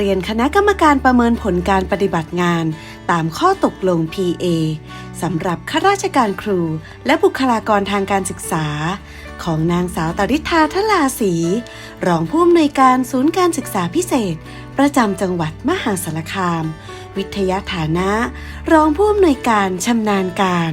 เรียนคณะกรรมการประเมินผลการปฏิบัติงาน ตามข้อตกลง PA สำหรับข้าราชการครู และบุคลากรทางการศึกษา ของนางสาวตริธาทลาศรีรองผู้อำนวยการศูนย์การศึกษาพิเศษ ประจำจังหวัดมหาสารคาม วิทยาฐานะ รองผู้อำนวยการชำนาญการ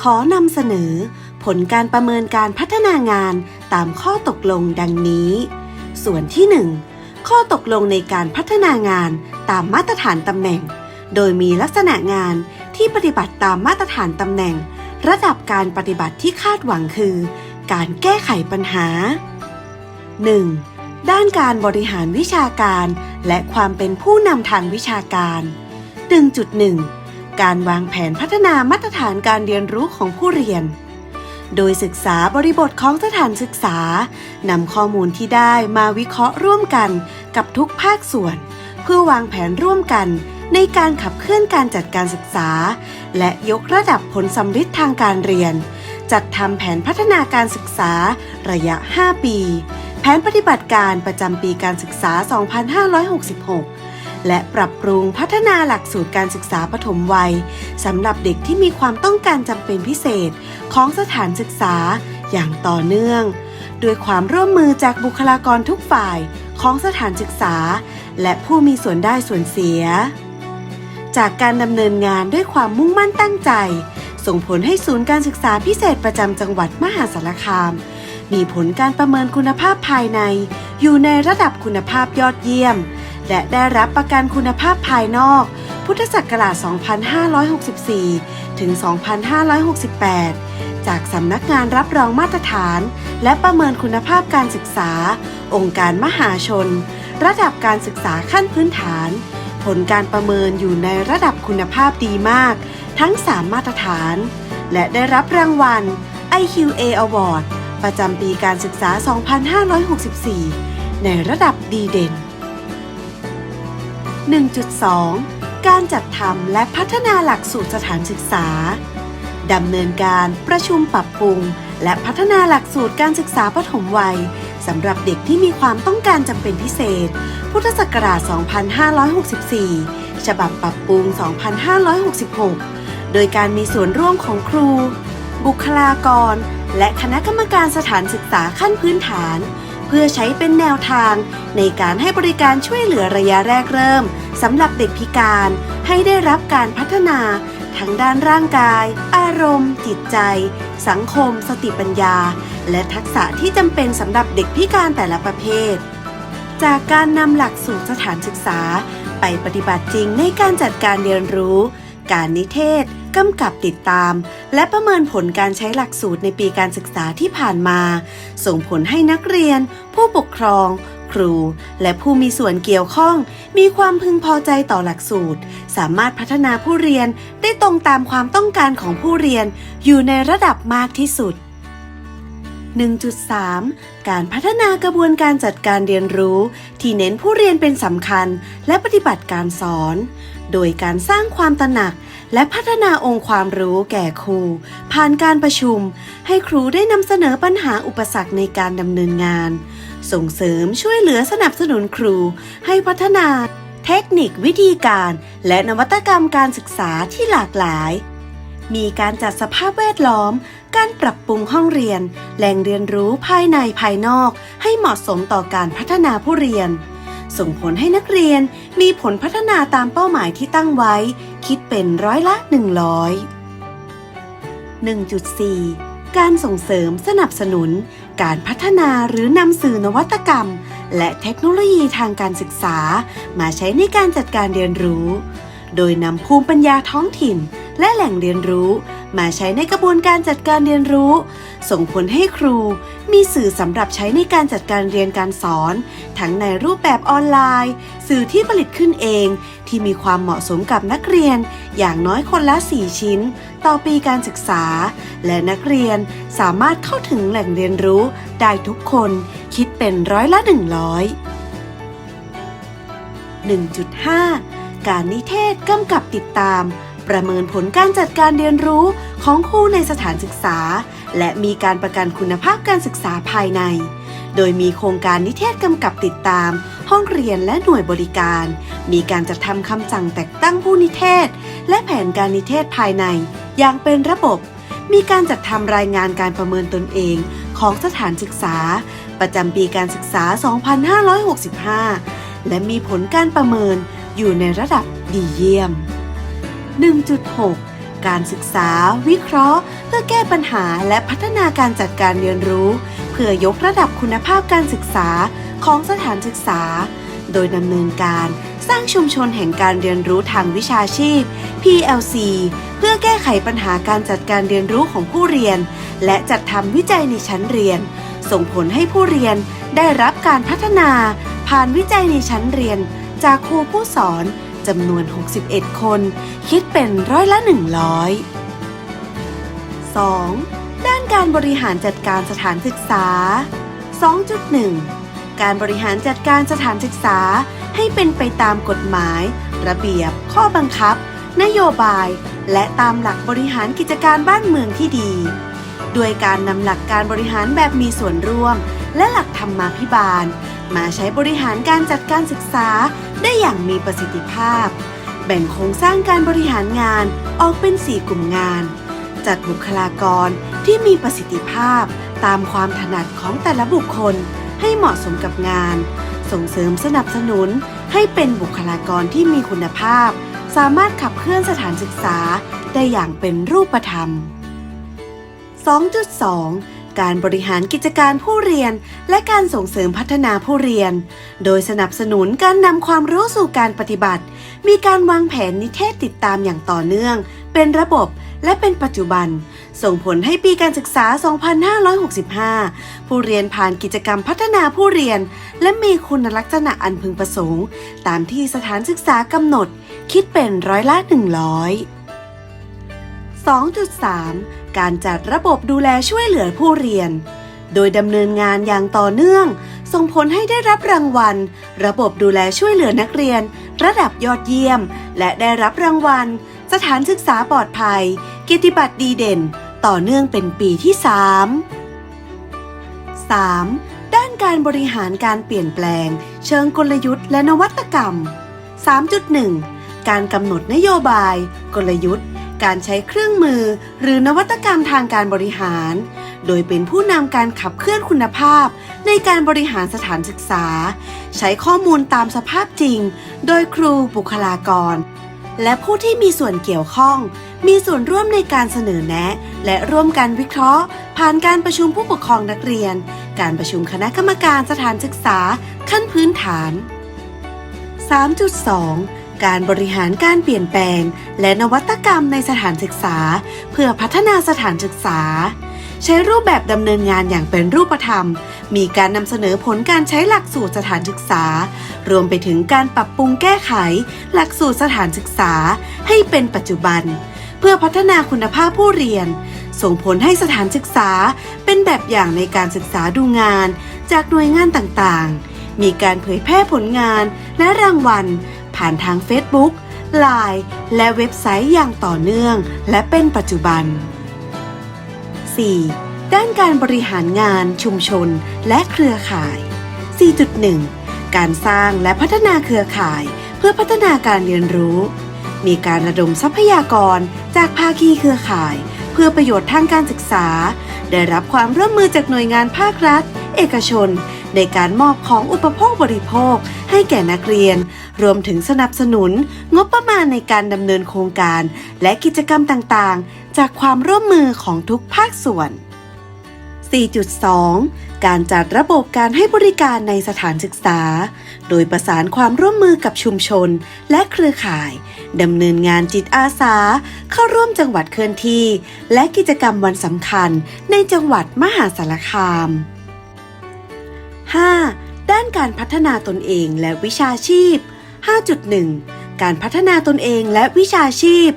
ขอนำเสนอ ผลการประเมินการพัฒนางานตามข้อตกลงดังนี้ ส่วนที่ 1 ข้อตกลงในการพัฒนางานตามมาตรฐานตำแหน่ง โดยมีลักษณะงานที่ปฏิบัติตามมาตรฐานตำแหน่ง ระดับการปฏิบัติที่คาดหวังคือ การแก้ไขปัญหา 1. ด้านการบริหารวิชาการ และความเป็นผู้นำทางวิชาการ 1.1 การวางแผนพัฒนามาตรฐานการเรียนรู้ของผู้เรียนโดยศึกษาบริบทของสถานศึกษานำข้อมูลที่ได้มาวิเคราะห์ร่วมกัน กับทุกภาคส่วน เพื่อวางแผนร่วมกันในการขับเคลื่อนการจัดการศึกษา และยกระดับผลสำฤทธิ์ทางการเรียน จัดทำแผนพัฒนาการศึกษาระยะ 5 ปี แผนปฏิบัติการประจำปีการศึกษา 2566 และปรับปรุงพัฒนาหลักสูตรการศึกษาปฐมวัยสำหรับเด็กที่มีความต้องการจำเป็นพิเศษของสถานศึกษาอย่างต่อเนื่อง ด้วยความร่วมมือจากบุคลากรทุกฝ่ายของสถานศึกษา และผู้มีส่วนได้ส่วนเสีย จากการดำเนินงานด้วยความมุ่งมั่นตั้งใจ ส่งผลให้ศูนย์การศึกษาพิเศษประจำจังหวัดมหาสารคาม มีผลการประเมินคุณภาพภายใน อยู่ในระดับคุณภาพยอดเยี่ยม และได้รับประกันคุณภาพภายนอก พุทธศักราช 2564 ถึง 2568 จากสำนักงานรับรองมาตรฐาน และประเมินคุณภาพการศึกษา องค์การมหาชน ระดับการศึกษาขั้นพื้นฐาน ผลการประเมินอยู่ในระดับคุณภาพดีมาก ทั้ง 3 มาตรฐาน และได้รับรางวัล IQA Award ประจำปีการศึกษา 2564 ในระดับดีเด่น 1.2 การจัดทำและพัฒนาหลักสูตรสถานศึกษา ดำเนินการประชุมปรับปรุง และพัฒนาหลักสูตรการศึกษาปฐมวัยสำหรับเด็กที่มีความต้องการจำเป็นพิเศษ พุทธศักราช 2564 ฉบับปรับปรุง 2566 โดยการมีส่วนร่วมของครู บุคลากร และคณะกรรมการสถานศึกษาขั้นพื้นฐาน เพื่อใช้เป็นแนวทางในการให้บริการช่วยเหลือระยะแรกเริ่มสำหรับเด็กพิการให้ได้รับการพัฒนา ทั้งด้านร่างกาย อารมณ์ จิตใจ สังคม สติปัญญา และทักษะที่จำเป็นสำหรับเด็กพิการแต่ละประเภท จากการนำหลักสูตรสถานศึกษา ไปปฏิบัติจริงในการจัดการเรียนรู้ การนิเทศกำกับติดตาม และประเมินผลการใช้หลักสูตรในปีการศึกษาที่ผ่านมา ส่งผลให้นักเรียน ผู้ปกครอง ครู และผู้มีส่วนเกี่ยวข้อง มีความพึงพอใจต่อหลักสูตร สามารถพัฒนาผู้เรียนได้ตรงตามความต้องการของผู้เรียน อยู่ในระดับมากที่สุด 1.3 การพัฒนากระบวนการจัดการเรียนรู้ ที่เน้นผู้เรียนเป็นสำคัญ และปฏิบัติการสอน โดยการสร้างความตระหนัก และพัฒนาองค์ความรู้แก่ครู ผ่านการประชุม ให้ครูได้นำเสนอปัญหาอุปสรรคในการดำเนินงาน ส่งเสริมช่วยเหลือสนับสนุนครู ให้พัฒนา เทคนิควิธีการ และนวัตกรรมการศึกษาที่หลากหลาย มีการจัดสภาพแวดล้อม การปรับปรุงห้องเรียน แหล่งเรียนรู้ภายในภายนอก ให้เหมาะสมต่อการพัฒนาผู้เรียน ส่งผลให้นักเรียนมีผลพัฒนาตามเป้าหมายที่ตั้งไว้ คิดเป็นร้อยละ 100 1.4 การส่งเสริมสนับสนุน การพัฒนาหรือนำสื่อนวัตกรรม และเทคโนโลยีทางการศึกษา มาใช้ในการจัดการเรียนรู้ โดยนำภูมิปัญญาท้องถิ่น และแหล่งเรียนรู้ มาใช้ในกระบวนการจัดการเรียนรู้ ส่งผลให้ครู มีสื่อสำหรับใช้ในการจัดการเรียนการสอน ทั้งในรูปแบบออนไลน์ สื่อที่ผลิตขึ้นเอง ที่มีความเหมาะสมกับนักเรียน อย่างน้อยคนละ 4 ชิ้น ต่อปีการศึกษา และนักเรียนสามารถเข้าถึงแหล่งเรียนรู้ได้ทุกคนคิดเป็นร้อยละ 100 1.5 การนิเทศกำกับติดตาม ประเมินผลการจัดการเรียนรู้ของครูในสถานศึกษา และมีการประกันคุณภาพการศึกษาภายใน โดยมีโครงการนิเทศกำกับติดตาม ห้องเรียนและหน่วยบริการ มีการจัดทำคำสั่งแต่งตั้งผู้นิเทศ และแผนการนิเทศภายใน อย่างเป็นระบบ มีการจัดทำรายงานการประเมินตนเองของสถานศึกษา ประจำปีการศึกษา 2565 และมีผลการประเมินอยู่ในระดับดีเยี่ยม 1.6 การศึกษา วิเคราะห์ เพื่อแก้ปัญหาและพัฒนาการจัดการเรียนรู้ เพื่อยกระดับคุณภาพการศึกษาของสถานศึกษา โดยดำเนินการสร้างชุมชนแห่งการเรียนรู้ทางวิชาชีพ PLC เพื่อแก้ไขปัญหาการจัดการเรียนรู้ของผู้เรียน และจัดทำวิจัยในชั้นเรียน ส่งผลให้ผู้เรียนได้รับการพัฒนา ผ่านวิจัยในชั้นเรียน จากครูผู้สอน จำนวน 61 คน คิดเป็นร้อยละ 100 2. ด้านการบริหารจัดการสถานศึกษา 2.1 การบริหารจัดการสถานศึกษาให้เป็นไปตามกฎหมาย ระเบียบ ข้อบังคับ นโยบาย และตามหลักบริหารกิจการบ้านเมืองที่ดีด้วยการนำหลักการบริหารแบบมีส่วนร่วม และหลักธรรมาภิบาล มาใช้บริหารการจัดการศึกษาได้อย่างมีประสิทธิภาพ แบ่งโครงสร้างการบริหารงานออกเป็น 4 กลุ่มงาน จัดบุคลากรที่มีประสิทธิภาพตามความถนัดของแต่ละบุคคลให้เหมาะสมกับงาน ส่งเสริมสนับสนุนให้เป็นบุคลากรที่มีคุณภาพ สามารถขับเคลื่อนสถานศึกษาได้อย่างเป็นรูปธรรม 2.2 การบริหารกิจการผู้เรียน และการส่งเสริมพัฒนาผู้เรียน โดยสนับสนุนการนำความรู้สู่การปฏิบัติ มีการวางแผนนิเทศติดตามอย่างต่อเนื่อง เป็นระบบและเป็นปัจจุบัน ส่งผลให้ปีการศึกษา 2565 ผู้เรียนผ่านกิจกรรมพัฒนาผู้เรียน และมีคุณลักษณะอันพึงประสงค์ ตามที่สถานศึกษากำหนด คิดเป็นร้อยละ 100 2.3 การจัดระบบดูแลช่วยเหลือผู้เรียน โดยดำเนินงานอย่างต่อเนื่อง ส่งผลให้ได้รับรางวัล ระบบดูแลช่วยเหลือนักเรียน ระดับยอดเยี่ยม และได้รับรางวัล สถานศึกษาปลอดภัย เกียรติบัตรดีเด่น ต่อเนื่องเป็นปีที่ 3 3. ด้านการบริหารการเปลี่ยนแปลง เชิงกลยุทธ์และนวัตกรรม 3.1 การกำหนดนโยบาย กลยุทธ์ การใช้เครื่องมือ หรือนวัตกรรมทางการบริหาร โดยเป็นผู้นำการขับเคลื่อนคุณภาพ ในการบริหารสถานศึกษา ใช้ข้อมูลตามสภาพจริง โดยครูบุคลากร และผู้ที่มีส่วนเกี่ยวข้อง มีส่วนร่วมในการเสนอแนะ และร่วมกันวิเคราะห์ ผ่านการประชุมผู้ปกครองนักเรียน การประชุมคณะกรรมการสถานศึกษาขั้นพื้นฐาน 3.2 การบริหารการเปลี่ยนแปลง และนวัตกรรมในสถานศึกษา เพื่อพัฒนาสถานศึกษา ใช้รูปแบบดำเนินงานอย่างเป็นรูปธรรม มีการนำเสนอผลการใช้หลักสูตรสถานศึกษา รวมไปถึงการปรับปรุงแก้ไข หลักสูตรสถานศึกษา ให้เป็นปัจจุบัน เพื่อพัฒนาคุณภาพผู้เรียน ส่งผลให้สถานศึกษา เป็นแบบอย่างในการศึกษาดูงาน จากหน่วยงานต่างๆ มีการเผยแพร่ผลงานและรางวัล ผ่านทาง Facebook Line และเว็บไซต์อย่างต่อเนื่อง และเป็นปัจจุบัน 4. ด้านการบริหารงานชุมชนและเครือข่าย 4.1 การสร้างและพัฒนาเครือข่าย เพื่อพัฒนาการเรียนรู้ มีการระดมทรัพยากรจากภาคีเครือข่าย เพื่อประโยชน์ทางการศึกษา ได้รับความร่วมมือจากหน่วยงานภาครัฐ เอกชน ในการมอบของอุปโภคบริโภคให้แก่นักเรียน รวมถึงสนับสนุนงบประมาณในการดำเนินโครงการ และกิจกรรมต่างๆ จากความร่วมมือของทุกภาคส่วน 4.2 การจัดระบบการให้บริการในสถานศึกษา โดยประสานความร่วมมือกับชุมชนและเครือข่ายดำเนินงานจิตอาสา เข้าร่วมจังหวัดเคลื่อนที่ และกิจกรรมวันสำคัญในจังหวัดมหาสารคาม 5. ด้านการพัฒนาตนเองและวิชาชีพ 5.1 การพัฒนาตนเองและวิชาชีพ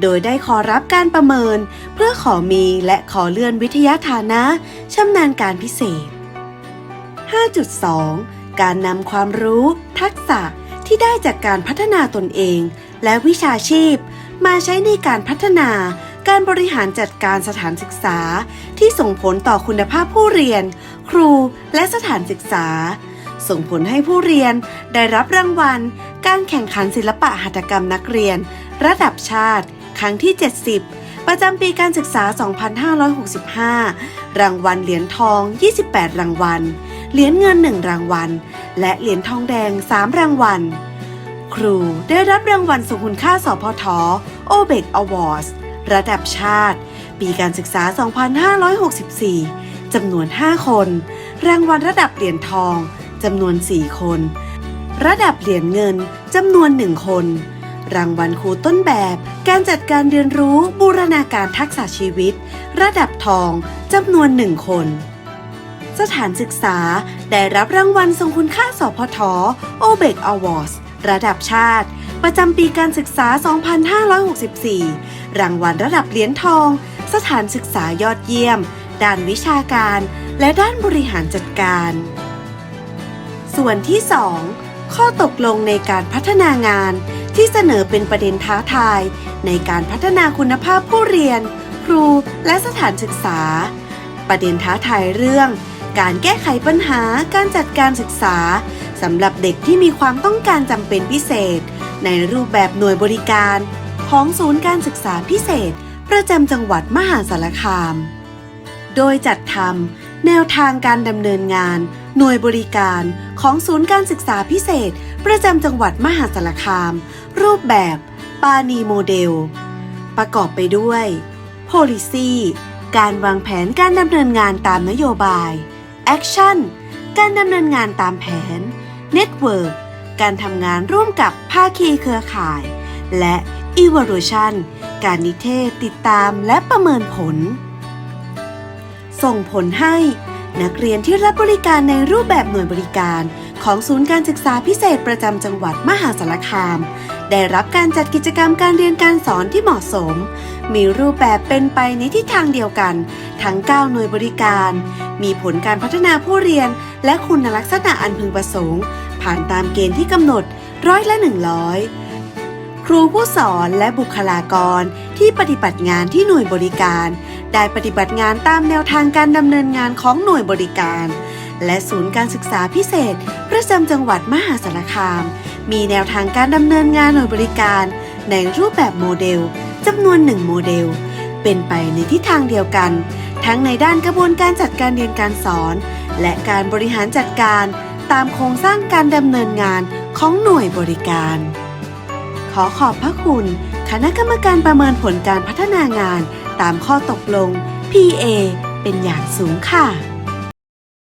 โดยได้ขอรับการประเมิน เพื่อขอมีและขอเลื่อนวิทยาฐานะชำนาญการพิเศษ 5.2 การนำความรู้ ทักษะที่ได้จากการพัฒนาตนเอง และวิชาชีพ มาใช้ในการพัฒนาการบริหารจัดการสถานศึกษาที่ส่งผลต่อคุณภาพผู้เรียน ครูและสถานศึกษา ส่งผลให้ผู้เรียนได้รับรางวัล การแข่งขันศิลปะหัตถกรรมนักเรียน ระดับชาติ ครั้งที่ 70 ประจำปีการศึกษา 2565 รางวัลเหรียญทอง 28 รางวัล เหรียญเงิน 1 รางวัล และเหรียญทองแดง 3 รางวัล ครูได้รับรางวัลทรงคุณค่าสพทโอเบกอวอร์ดระดับชาติ ปีการศึกษา 2564 จำนวน 5 คน รางวัลระดับเหรียญทองจำนวน 4 คน ระดับเหรียญเงินจำนวน 1 คน รางวัลครูต้นแบบ การจัดการเรียนรู้บูรณาการทักษะชีวิต ระดับทองจำนวน 1 คน สถานศึกษาได้รับรางวัลทรงคุณค่าสพทโอเบกอวอร์ดระดับชาติ ประจำปีการศึกษา 2564 รางวัลระดับเหรียญทอง สถานศึกษายอดเยี่ยม ด้านวิชาการและด้านบริหารจัดการ ส่วนที่ 2 ข้อตกลงในการพัฒนางานที่เสนอเป็นประเด็นท้าทาย ในการพัฒนาคุณภาพผู้เรียน ครูและสถานศึกษา ประเด็นท้าทายเรื่อง การแก้ไขปัญหาการจัดการศึกษาสำหรับเด็กที่มีความต้องการจำเป็นพิเศษ ในรูปแบบหน่วยบริการ ของศูนย์การศึกษาพิเศษ ประจำจังหวัดมหาสารคาม โดยจัดทำแนวทางการดำเนินงาน หน่วยบริการของศูนย์การศึกษาพิเศษ ประจำจังหวัดมหาสารคาม รูปแบบปานีโมเดล ประกอบไปด้วย policy การวางแผนการดำเนินงานตามนโยบาย action การดำเนินงานตามแผน network การทำงานร่วมกับภาคีเครือข่าย และ evaluation การนิเทศติดตามและประเมินผล ส่งผลให้ นักเรียนที่รับบริการในรูปแบบหน่วยบริการ ของศูนย์การศึกษาพิเศษประจำจังหวัดมหาสารคาม ได้รับการจัดกิจกรรมการเรียนการสอนที่เหมาะสม มีรูปแบบเป็นไปในทิศทางเดียวกัน ทั้ง 9 หน่วยบริการ มีผลการพัฒนาผู้เรียน และคุณลักษณะอันพึงประสงค์ ผ่านตามเกณฑ์ที่กำหนดร้อยละ100ครูผู้สอนและบุคลากรที่ปฏิบัติงานที่หน่วยบริการ ได้ปฏิบัติงานตามแนวทางการดำเนินงานของหน่วยบริการ และศูนย์การศึกษาพิเศษ ประจำจังหวัดมหาสารคาม มีแนวทางการดำเนินงานหน่วยบริการ ในรูปแบบโมเดลจำนวนหนึ่งโมเดล เป็นไปในทิศทางเดียวกัน ทั้งในด้านกระบวนการจัดการเรียนการสอน และการบริหารจัดการตามโครงสร้างการดำเนินงานของหน่วยบริการ ขอขอบพระคุณ คณะกรรมการประเมินผลการพัฒนางาน ตามข้อตกลง PA เป็นอย่างสูงค่ะ